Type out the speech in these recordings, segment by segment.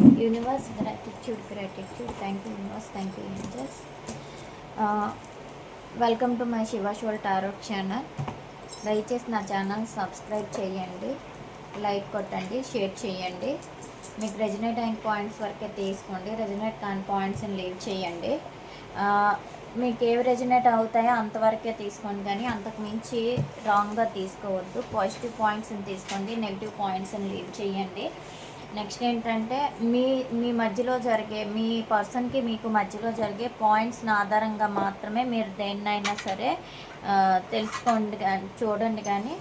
Universe gratitude gratitude thank you universe thank you universe welcome to my Shivashwal tarot channel దయచేసి నా channel subscribe చేయండి like కొట్టండి share చేయండి. మీకు resonate అయిన పాయింట్స్ వరకే తీసుకోండి రెజినేట్ కాని పాయింట్స్ని లీవ్ చేయండి. మీకు ఏవి రెజినేట్ అవుతాయో అంతవరకే తీసుకోండి కానీ అంతకు మించి రాంగ్గా తీసుకోవద్దు. పాజిటివ్ పాయింట్స్ని తీసుకోండి నెగిటివ్ పాయింట్స్ని లీవ్ చేయండి. నెక్స్ట్ ఏంటంటే మీ మీ మధ్యలో జరిగే మీ పర్సన్కి మీకు మధ్యలో జరిగే పాయింట్స్ని ఆధారంగా మాత్రమే మీరు దేన్నైనా సరే తెలుసుకోండి కానీ చూడండి కానీ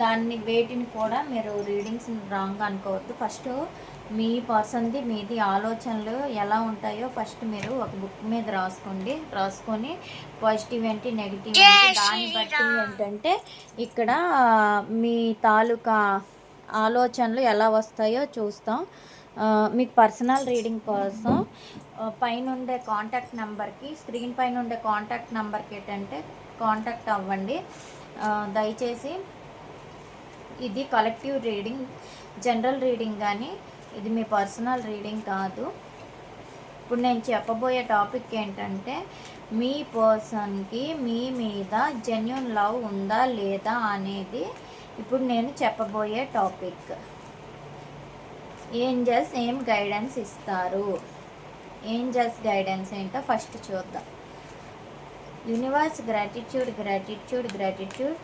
దాన్ని వేటిని కూడా మీరు రీడింగ్స్ రాంగ్ అనుకోవద్దు. ఫస్ట్ మీ పర్సన్ది మీది ఆలోచనలు ఎలా ఉంటాయో ఫస్ట్ మీరు ఒక బుక్ మీద రాసుకోండి. రాసుకొని పాజిటివ్ ఏంటి నెగిటివ్ ఏంటి దాన్ని బట్టి ఏంటంటే ఇక్కడ మీ తాలూకా ఆలోచనలు ఎలా వస్తాయో చూస్తాం. మీకు పర్సనల్ రీడింగ్ కోసం పైన ఉండే కాంటాక్ట్ నెంబర్కి స్క్రీన్ పైన ఉండే కాంటాక్ట్ నెంబర్కి ఏంటంటే కాంటాక్ట్ అవ్వండి. దయచేసి ఇది కలెక్టివ్ రీడింగ్ జనరల్ రీడింగ్ కానీ ఇది మీ పర్సనల్ రీడింగ్ కాదు. ఇప్పుడు నేను చెప్పబోయే టాపిక్ ఏంటంటే మీ పర్సన్కి మీ మీద జెన్యున్ లవ్ ఉందా లేదా అనేది ఇప్పుడు నేను చెప్పబోయే టాపిక్. ఏంజల్స్ ఏం గైడెన్స్ ఇస్తారు? ఏంజల్స్ గైడెన్స్ ఏంటో ఫస్ట్ చూద్దాం. Universe gratitude gratitude gratitude.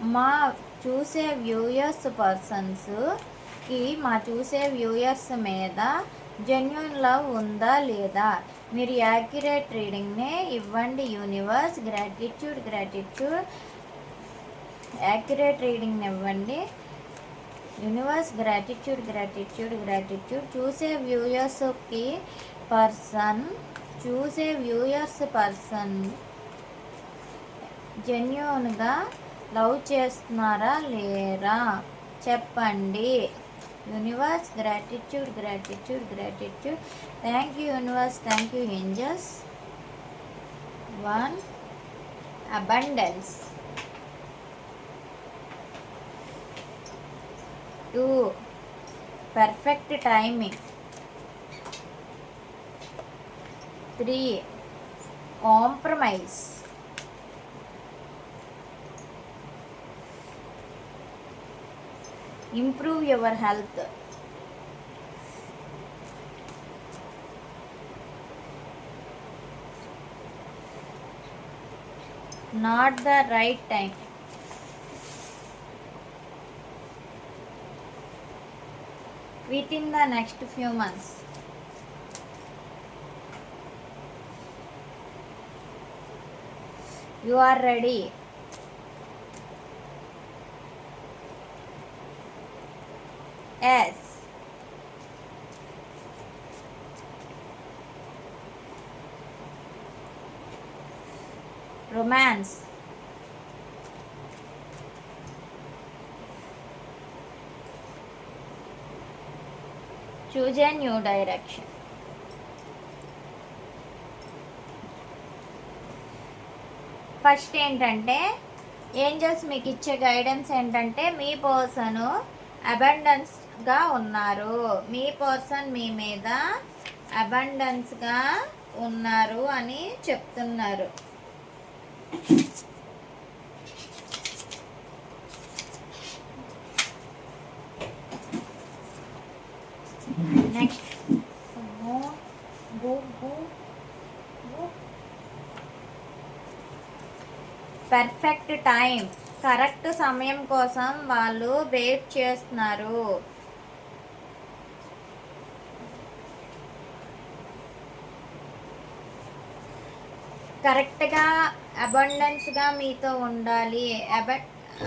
మా చూసే వ్యూయర్స్ పర్సన్స్కి మా చూసే వ్యూయర్స్ మీద జెన్యున్ లవ్ ఉందా లేదా? మీరు యాక్యురేట్ రీడింగ్నే ఇవ్వండి universe. Gratitude gratitude. Accurate reading ఇవ్వండి. యూనివర్స్ గ్రాటిట్యూడ్ గ్రాటిట్యూడ్ గ్రాటిట్యూడ్ చూసే వ్యూయర్స్కి పర్సన్ చూసే వ్యూయర్స్ పర్సన్ జెన్యున్గా లవ్ చేస్తున్నారా లేరా? చెప్పండి. Universe gratitude gratitude gratitude thank you universe thank you angels one abundance perfect timing. 3. Compromise. Improve your health. Not the right time. Within the next few months. You are ready. Yes. Romance. Choose a new direction first ఏంటంటే angels మీకు ఇచ్చే guidance ఏంటంటే మీ person అబండెన్స్గా ఉన్నారు. మీ person మీ మీద అబండెన్స్గా ఉన్నారు అని చెప్తున్నారు next perfect time. Correct సమయం కోసం వాళ్ళు వెయిట్ చేస్తున్నారు. కరెక్ట్గా అబండెన్స్గా మీతో ఉండాలి. అబ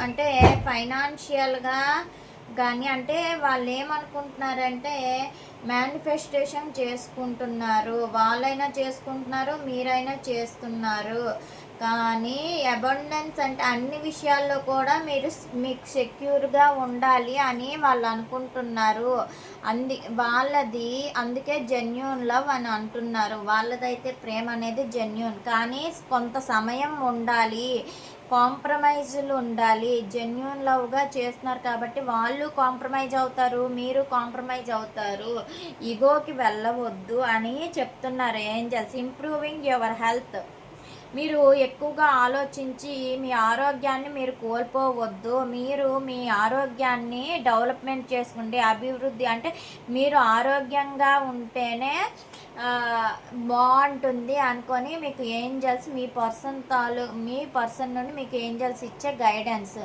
అంటే ఫైనాన్షియల్గా కానీ అంటే వాళ్ళు ఏమనుకుంటున్నారంటే మేనిఫెస్టేషన్ చేసుకుంటున్నారు. వాళ్ళైనా చేసుకుంటున్నారు మీరైనా చేస్తున్నారు. కానీ అబండెన్స్ అంటే అన్ని విషయాల్లో కూడా మీరు మీకు సెక్యూర్గా ఉండాలి అని వాళ్ళు అనుకుంటున్నారు. అంది వాళ్ళది అందుకే జెన్యున్ లవ్ అని అంటున్నారు. వాళ్ళదైతే ప్రేమ అనేది జెన్యున్ కానీ కొంత సమయం ఉండాలి కాంప్రమైజులు ఉండాలి. జెన్యున్ లవ్గా చేస్తున్నారు కాబట్టి వాళ్ళు కాంప్రమైజ్ అవుతారు మీరు కాంప్రమైజ్ అవుతారు. ఇగోకి వెళ్ళవద్దు అని చెప్తున్నారు ఏంజల్స్ ఇంప్రూవింగ్ యువర్ హెల్త్ మీరు ఎక్కువగా ఆలోచించి మీ ఆరోగ్యాన్ని మీరు కోల్పోవద్దు. మీరు మీ ఆరోగ్యాన్ని డెవలప్మెంట్ చేసుకోండి అభివృద్ధి అంటే మీరు ఆరోగ్యంగా ఉంటేనే బాగుంటుంది అనుకొని మీకు ఏంజల్స్ మీ పర్సన్ తాలు మీ పర్సన్ నుండి మీకు ఏంజల్స్ ఇచ్చే గైడెన్స్.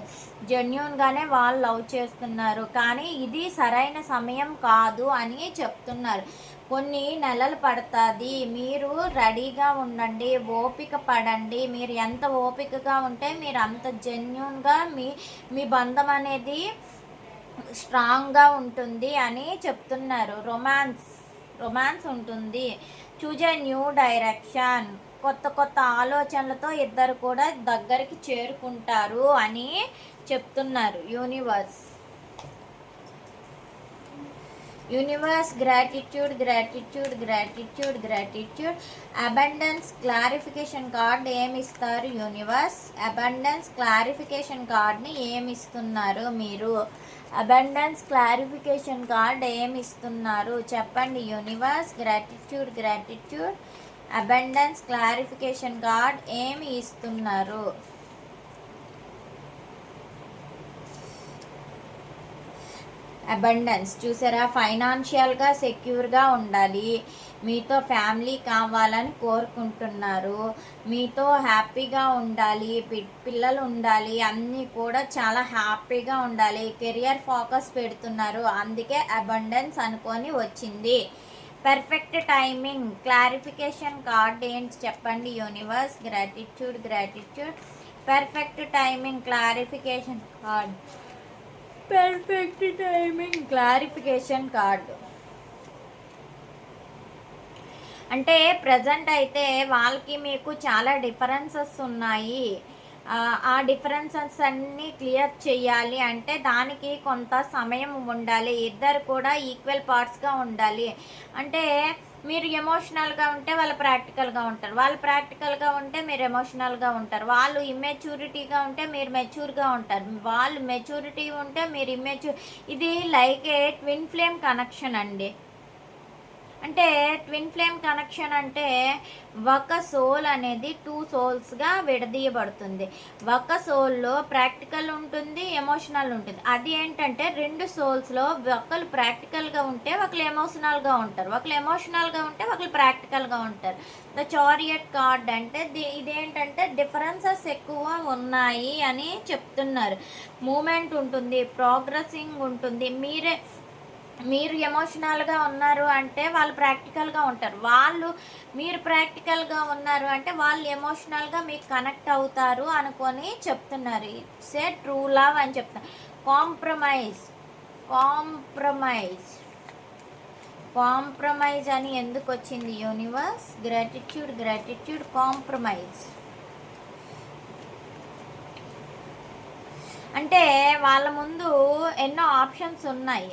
జెన్యున్గానే వాళ్ళు లవ్ చేస్తున్నారు. కానీ ఇది సరైన సమయం కాదు అని చెప్తున్నారు. కొన్ని నెలలు పడుతుంది. మీరు రెడీగా ఉండండి ఓపిక పడండి. మీరు ఎంత ఓపికగా ఉంటే మీరు అంత జెన్యున్గా మీ మీ బంధం అనేది స్ట్రాంగ్గా ఉంటుంది అని చెప్తున్నారు. రొమాన్స్ రొమాన్స్ ఉంటుంది. Choose a new direction. కొత్త కొత్త ఆలోచనలతో ఇద్దరు కూడా దగ్గరికి చేరుకుంటారు అని చెప్తున్నారు. Universe. Universe gratitude gratitude gratitude gratitude abundance clarification card ఏమి ఇస్తారు యూనివర్స్ అబండెన్స్ క్లారిఫికేషన్ కార్డ్ని ఏమి ఇస్తున్నారు మీరు? అబండెన్స్ క్లారిఫికేషన్ కార్డ్ ఏమి ఇస్తున్నారు చెప్పండి. Universe gratitude gratitude abundance clarification card ఏమి ఇస్తున్నారు? అబండెన్స్ చూసారా? ఫైనాన్షియల్గా సెక్యూర్గా ఉండాలి. మీతో ఫ్యామిలీ కావాలని కోరుకుంటున్నారు. మీతో హ్యాపీగా ఉండాలి. పిల్లలు ఉండాలి. అన్నీ కూడా చాలా హ్యాపీగా ఉండాలి. కెరియర్ ఫోకస్ పెడుతున్నారు. అందుకే అబండెన్స్ అనుకొని వచ్చింది. పర్ఫెక్ట్ టైమింగ్ క్లారిఫికేషన్ కార్డ్ ఏంటి చెప్పండి? Universe gratitude gratitude perfect timing clarification card perfect timing clarification card అంటే ప్రజెంట్ అయితే వాళ్ళకి మీకు చాలా డిఫరెన్సెస్ ఉన్నాయి. ఆ డిఫరెన్సెస్ అన్నీ క్లియర్ చేయాలి అంటే దానికి కొంత సమయం ఉండాలి. ఇద్దరు కూడా ఈక్వల్ పార్ట్స్గా ఉండాలి. అంటే మీరు ఎమోషనల్గా ఉంటే వాళ్ళు ప్రాక్టికల్గా ఉంటారు. వాళ్ళు ప్రాక్టికల్గా ఉంటే మీరు ఎమోషనల్గా ఉంటారు. వాళ్ళు ఇమ్మెచ్యూరిటీగా ఉంటే మీరు మెచ్యూర్గా ఉంటారు. వాళ్ళు మెచ్యూరిటీ ఉంటే మీరు ఇమ్మెచ్యూర్ ఇది like a twin flame connection అండి. అంటే ట్విన్ ఫ్లేమ్ కనెక్షన్ అంటే ఒక సోల్ అనేది టూ సోల్స్గా విడదీయబడుతుంది. ఒక సోల్లో ప్రాక్టికల్ ఉంటుంది ఎమోషనల్ ఉంటుంది. అది ఏంటంటే రెండు సోల్స్లో ఒకళ్ళు ప్రాక్టికల్గా ఉంటే ఒకళ్ళు ఎమోషనల్గా ఉంటారు. ఒకళ్ళు ఎమోషనల్గా ఉంటే ఒకళ్ళు ప్రాక్టికల్గా ఉంటారు. ద చారియట్ కార్డ్ అంటే ఇదేంటంటే డిఫరెన్సెస్ ఎక్కువ ఉన్నాయి అని చెప్తున్నారు. మూమెంట్ ఉంటుంది ప్రోగ్రెసింగ్ ఉంటుంది. మీరే మీరు ఎమోషనల్గా ఉన్నారు అంటే వాళ్ళు ప్రాక్టికల్గా ఉంటారు. వాళ్ళు మీరు ప్రాక్టికల్గా ఉన్నారు అంటే వాళ్ళు ఎమోషనల్గా మీకు కనెక్ట్ అవుతారు అనుకొని చెప్తున్నారు. సే ట్రూ లవ్ అని చెప్తున్నారు. కాంప్రమైజ్ కాంప్రమైజ్ కాంప్రమైజ్ అని ఎందుకు వచ్చింది యూనివర్స్? Gratitude gratitude compromise. అంటే వాళ్ళ ముందు ఎన్నో ఆప్షన్స్ ఉన్నాయి.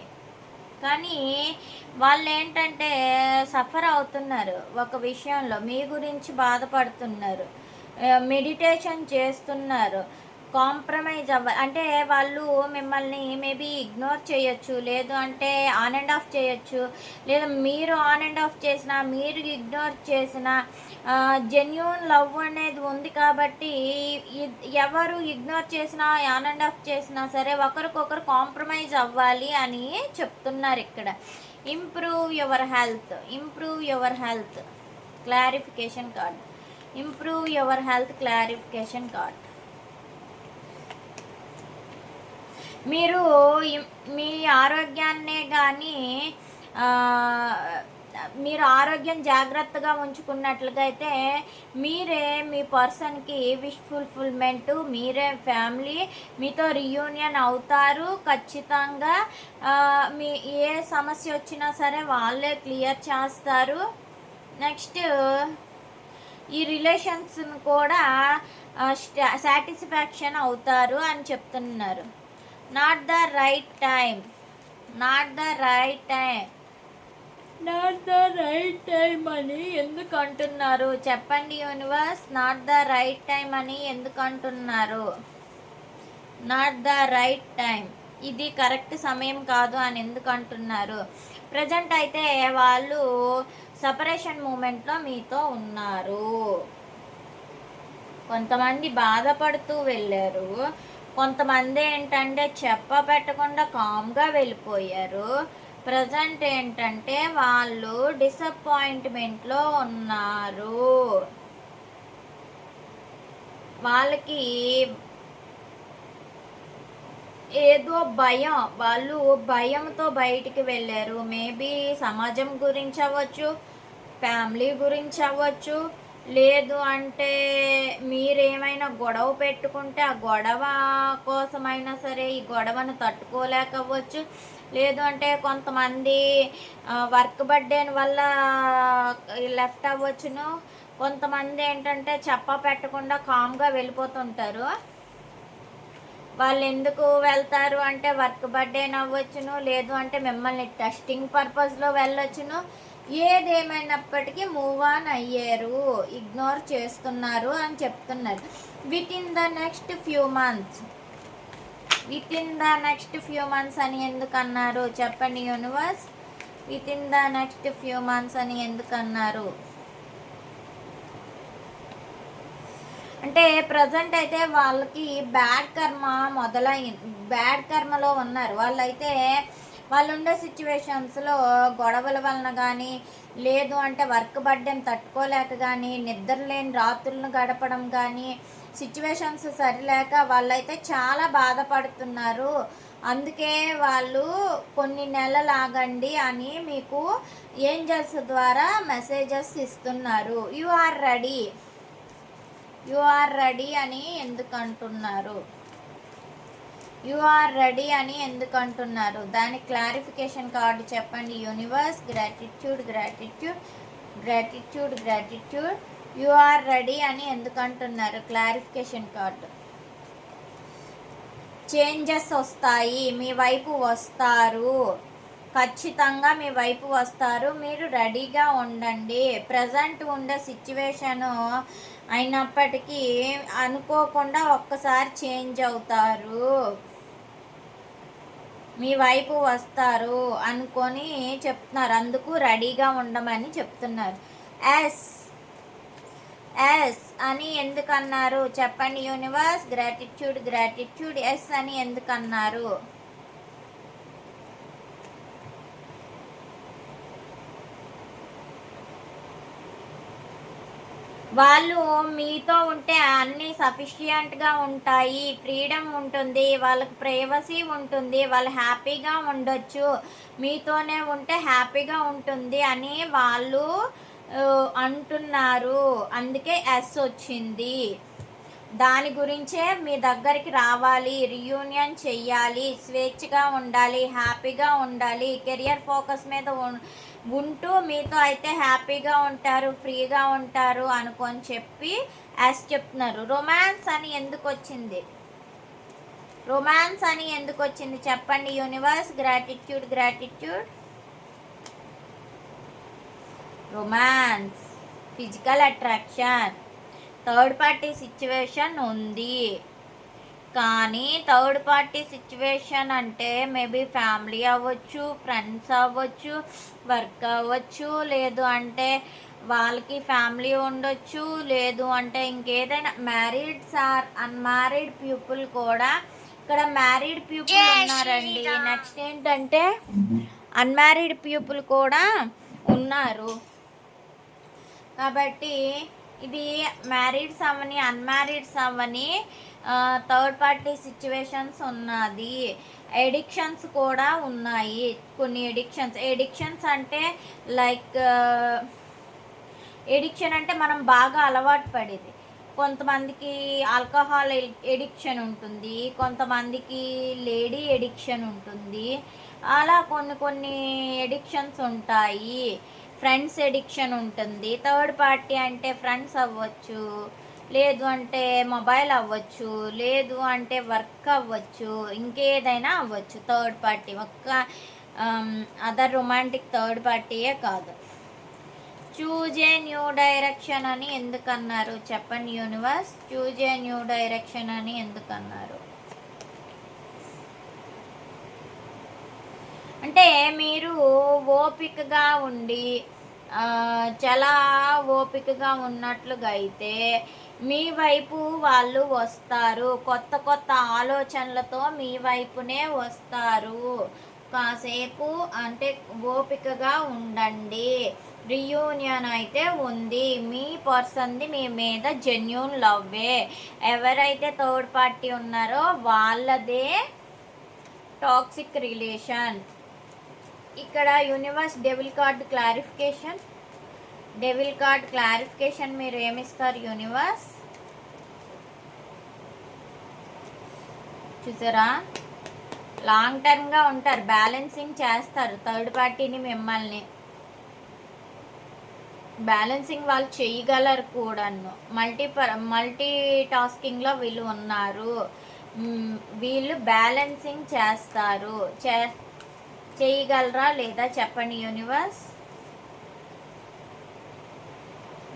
కానీ వాళ్ళు ఏంటంటే సఫర్ అవుతున్నారు ఒక విషయంలో మీ గురించి బాధపడుతున్నారు మెడిటేషన్ చేస్తున్నారు. కాంప్రమైజ్ అవ్వ అంటే వాళ్ళు మిమ్మల్ని మేబీ ఇగ్నోర్ చేయొచ్చు లేదు అంటే ఆన్ అండ్ ఆఫ్ చేయొచ్చు లేదా మీరు ఆన్ అండ్ ఆఫ్ చేసిన మీరు ఇగ్నోర్ చేసిన జెన్యున్ లవ్ అనేది ఉంది కాబట్టి ఎవరు ఇగ్నోర్ చేసినా ఆన్ అండ్ ఆఫ్ చేసినా సరే ఒకరికొకరు కాంప్రమైజ్ అవ్వాలి అని చెప్తున్నారు ఇక్కడ. Improve your health improve your health clarification card improve your health clarification card మీరు మీ ఆరోగ్యాన్నే కానీ మీరు ఆరోగ్యం జాగ్రత్తగా ఉంచుకున్నట్లుగా అయితే మీరే మీ పర్సన్కి విష్ ఫుల్ఫిల్మెంట్ మీరే ఫ్యామిలీ మీతో రియూనియన్ అవుతారు. ఖచ్చితంగా మీ ఏ సమస్య వచ్చినా సరే వాళ్ళే క్లియర్ చేస్తారు. నెక్స్ట్ ఈ రిలేషన్స్ కూడా సాటిస్ఫాక్షన్ అవుతారు అని చెప్తున్నారు. Not the right time not the right time not the right time అని ఎందుకు అంటున్నారు? చెప్పండి universe not the right time అని ఎందుకు అంటున్నారు? నాట్ ద రైట్ టైం ఇది కరెక్ట్ సమయం కాదు అని ఎందుకు అంటున్నారు? ప్రజెంట్ అయితే వాళ్ళు సపరేషన్ మూమెంట్లో మీతో ఉన్నారు. కొంతమంది బాధపడుతూ వెళ్ళారు. కొంతమంది ఏంటంటే చెప్ప పెట్టకుండా కామ్గా వెళ్ళిపోయారు. ప్రజెంట్ ఏంటంటే వాళ్ళు డిసప్పాయింట్మెంట్లో ఉన్నారు. వాళ్ళకి ఏదో భయం వాళ్ళు భయంతో బయటికి వెళ్ళారు. మేబీ సమాజం గురించి అవ్వచ్చు ఫ్యామిలీ గురించి అవ్వచ్చు లేదు అంటే మీరేమైనా గొడవ పెట్టుకుంటే ఆ గొడవ కోసమైనా సరే ఈ గొడవను తట్టుకోలేకపోవచ్చు. లేదు అంటే కొంతమంది వర్క్ బర్త్డేని వల్ల లెఫ్ట్ అవ్వచ్చును. కొంతమంది ఏంటంటే చెప్ప పెట్టకుండా కామ్గా వెళ్ళిపోతుంటారు. వాళ్ళు ఎందుకు వెళ్తారు అంటే వర్క్ బర్త్డే అవ్వచ్చును. లేదు అంటే మిమ్మల్ని టెస్టింగ్ పర్పస్లో వెళ్ళొచ్చును. ఏదేమైనప్పటికీ మూవ్ ఆన్ అయ్యారు. ఇగ్నోర్ చేస్తున్నారు అని చెప్తున్నారు. Within the next few months within the next few months అని ఎందుకు అన్నారు చెప్పండి universe within the next few months అని ఎందుకు అన్నారు అంటే ప్రజెంట్ అయితే వాళ్ళకి బ్యాడ్ కర్మ మొదలైంది బ్యాడ్ కర్మలో ఉన్నారు. వాళ్ళైతే వాళ్ళు ఉండే సిచ్యువేషన్స్లో గొడవల వలన కానీ లేదు అంటే వర్క్ బర్డెన్ తట్టుకోలేక కానీ నిద్ర లేని రాత్రులను గడపడం కానీ సిచ్యువేషన్స్ సరిలేక వాళ్ళైతే చాలా బాధపడుతున్నారు. అందుకే వాళ్ళు కొన్ని నెలలు ఆగండి అని మీకు ఏంజల్స్ ద్వారా మెసేజెస్ ఇస్తున్నారు. You are ready you are ready అని ఎందుకు అంటున్నారు యు ఆర్ రెడీ అని ఎందుకు అంటున్నారు దాని క్లారిఫికేషన్ కార్డు చెప్పండి. Universe gratitude gratitude gratitude gratitude. You are ready అని ఎందుకు అంటున్నారు క్లారిఫికేషన్ కార్డు. చేంజెస్ వస్తాయి. మీ వైపు వస్తారు. ఖచ్చితంగా మీ వైపు వస్తారు. మీరు రెడీగా ఉండండి. ప్రజెంట్ ఉండే సిచ్యువేషను అయినప్పటికీ అనుకోకుండా ఒక్కసారి చేంజ్ అవుతారు. మీ వైపు వస్తారు అనుకొని చెప్తున్నారు. అందుకు రెడీగా ఉండమని చెప్తున్నారు. ఎస్ ఎస్ అని ఎందుకన్నారు? చెప్పండి యూనివర్స్. Gratitude gratitude. ఎస్ అని ఎందుకన్నారు? వాళ్ళు మీతో ఉంటే అన్నీ సఫిషియంట్గా ఉంటాయి ఫ్రీడమ్ ఉంటుంది వాళ్ళకి ప్రైవసీ ఉంటుంది వాళ్ళు హ్యాపీగా ఉండొచ్చు. మీతోనే ఉంటే హ్యాపీగా ఉంటుంది అని వాళ్ళు అంటున్నారు. అందుకే ఎస్ వచ్చింది. దాని గురించే మీ దగ్గరికి రావాలి రియూనియన్ చెయ్యాలి స్వేచ్ఛగా ఉండాలి హ్యాపీగా ఉండాలి కెరియర్ ఫోకస్ మీద ఉంటూ మీతో అయితే హ్యాపీగా ఉంటారు ఫ్రీగా ఉంటారు అనుకొని చెప్పి యాస్ చెప్తున్నారు. రొమాన్స్ అని ఎందుకు వచ్చింది? రొమాన్స్ అని ఎందుకు వచ్చింది? చెప్పండి. Universe gratitude gratitude romance physical attraction third party situation ఉంది. కానీ థర్డ్ పార్టీ సిచ్యువేషన్ అంటే మేబీ ఫ్యామిలీ అవ్వచ్చు ఫ్రెండ్స్ అవ్వచ్చు వర్క్ అవ్వచ్చు లేదు అంటే వాళ్ళకి ఫ్యామిలీ ఉండొచ్చు లేదు అంటే ఇంకేదైనా మ్యారీడ్స్ ఆర్ అన్మ్యారీడ్ పీపుల్ కూడా ఇక్కడ మ్యారీడ్ పీపుల్ ఉన్నారండి. నెక్స్ట్ ఏంటంటే అన్మ్యారీడ్ పీపుల్ కూడా ఉన్నారు. కాబట్టి ఇది మ్యారీడ్స్ అవని అన్మ్యారీడ్స్ అవని థర్డ్ పార్టీ సిచ్యువేషన్స్ ఉన్నది. ఎడిక్షన్స్ కూడా ఉన్నాయి కొన్ని ఎడిక్షన్స్ ఎడిక్షన్స్ అంటే లైక్ ఎడిక్షన్ అంటే మనం బాగా అలవాటు పడేది. కొంతమందికి ఆల్కహాల్ ఎడిక్షన్ ఉంటుంది కొంతమందికి లేడీ ఎడిక్షన్ ఉంటుంది. అలా కొన్ని కొన్ని ఎడిక్షన్స్ ఉంటాయి. ఫ్రెండ్స్ ఎడిక్షన్ ఉంటుంది. థర్డ్ పార్టీ అంటే ఫ్రెండ్స్ అవ్వచ్చు లేదు అంటే మొబైల్ అవ్వచ్చు లేదు అంటే వర్క్ అవ్వచ్చు ఇంకేదైనా అవ్వచ్చు. థర్డ్ పార్టీ ఒక్క అదర్ రొమాంటిక్ థర్డ్ పార్టీయే కాదు. చూజ్ ఏ న్యూ డైరెక్షన్ అని ఎందుకన్నారు? చెప్పండి universe. Choose a new direction అని ఎందుకన్నారు? అంటే మీరు ఓపికగా ఉండి చాలా ఓపికగా ఉన్నట్లుగా అయితే మీ వైపు వాళ్ళు వస్తారు. కొత్త కొత్త ఆలోచనలతో మీ వైపునే వస్తారు. కాసేపు అంటే ఓపికగా ఉండండి. రియూనియన్ అయితే ఉంది. మీ పర్సన్ది మీ మీద జెన్యున్ లవ్వే. ఎవరైతే థర్డ్ పార్టీ ఉన్నారో వాళ్ళదే టాక్సిక్ రిలేషన్. ఇక్కడ universe devil card clarification devil card clarification మీరు ఏమిస్తారు యూనివర్స్ చూసారా? లాంగ్ టర్మ్గా ఉంటారు బ్యాలెన్సింగ్ చేస్తారు థర్డ్ పార్టీని మిమ్మల్ని. బ్యాలెన్సింగ్ వాళ్ళు చేయగలరు కూడాను. మల్టీ మల్టీ టాస్కింగ్లో వీళ్ళు ఉన్నారు. వీళ్ళు బ్యాలెన్సింగ్ చేస్తారు. చే చేయగలరా లేదా చెప్పండి యూనివర్స్?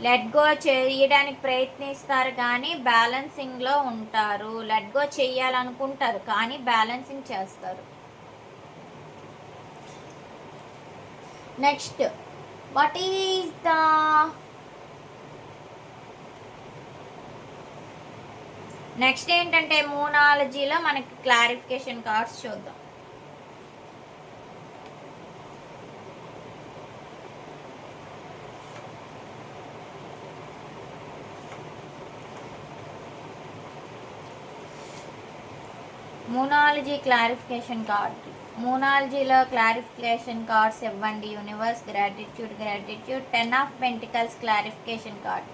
లెట్ గో చేయడానికి ప్రయత్నిస్తారు కానీ బ్యాలెన్సింగ్లో ఉంటారు. లెట్ గో చేయాలనుకుంటారు కానీ బ్యాలెన్సింగ్ చేస్తారు. Next what is the next ఏంటంటే మూనాలజీలో మనకి క్లారిఫికేషన్ కార్డ్స్ చూద్దాం. Moonology clarification card. మూనాలజీలో clarification cards ఇవ్వండి. Universe gratitude gratitude. Ten of pentacles clarification card.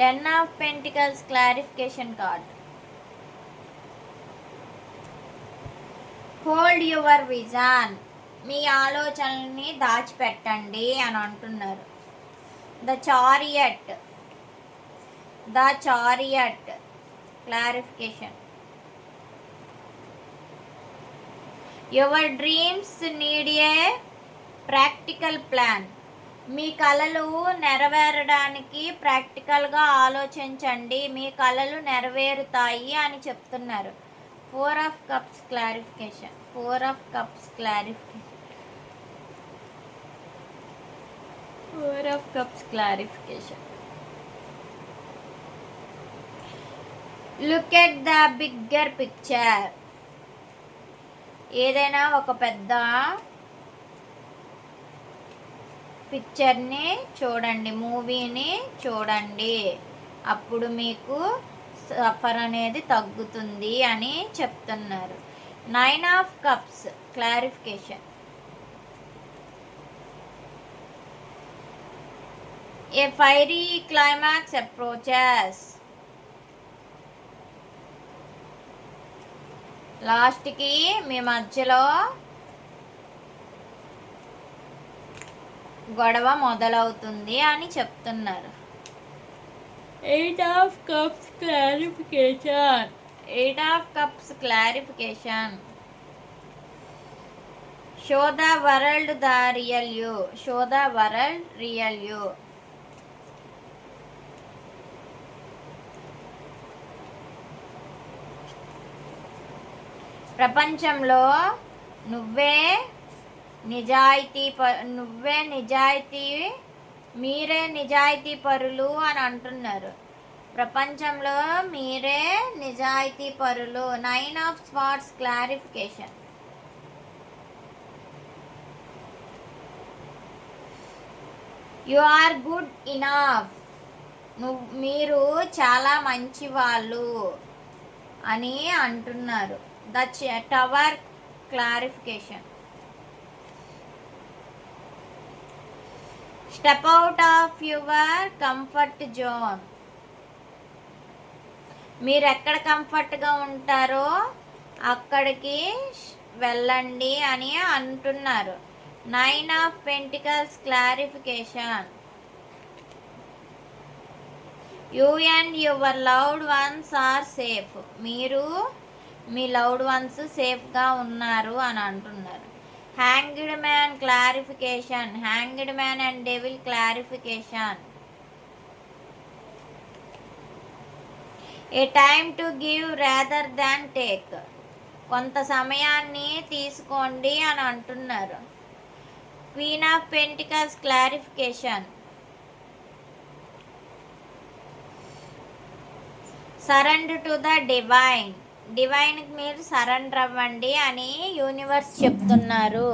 Ten of pentacles clarification card. Hold your vision. మీ ఆలోచనల్ని దాచిపెట్టండి అని అంటున్నారు. The chariot. The chariot clarification. Your dreams need a practical plan మీ కళలు నెరవేరడానికి ప్రాక్టికల్గా ఆలోచించండి. మీ కళలు నెరవేరుతాయి అని చెప్తున్నారు. Four of cups clarification four of cups clarification four of cups clarification look at the bigger picture ఏదైనా ఒక పెద్ద పిక్చర్ని చూడండి మూవీని చూడండి. అప్పుడు మీకు సఫర్ అనేది తగ్గుతుంది అని చెప్తున్నారు. Nine of cups clarification. A fiery climax approaches. లాస్ట్కి మీ మధ్యలో గొడవ మొదలవుతుంది అని చెప్తున్నారు. Eight of cups clarification eight of cups clarification show the world the real you show the world real you ప్రపంచంలో నువ్వే నిజాయితీ ప నువ్వే నిజాయితీ మీరే నిజాయితీ పరులు అని అంటున్నారు. ప్రపంచంలో మీరే నిజాయితీ పరులు. Nine of swords clarification you are good enough నువ్వు మీరు చాలా మంచి వాళ్ళు అని అంటున్నారు. The tower clarification. Step out of your comfort zone. మీరు ఎక్కడ కంఫర్ట్గా ఉంటారో అక్కడికి వెళ్ళండి అని అంటున్నారు. Nine of pentacles clarification. You and your loved ones are safe. మీరు మీ లవ్డ్ వన్స్ సేఫ్గా ఉన్నారు అని అంటున్నారు. Hanged man clarification hanged man and devil clarification a time to give rather than take కొంత సమయాన్ని తీసుకోండి అని అంటున్నారు. Queen of pentacles clarification surrender to the divine డివైన్కి మీరు సరెండర్ అవ్వండి అని యూనివర్స్ చెప్తున్నారు.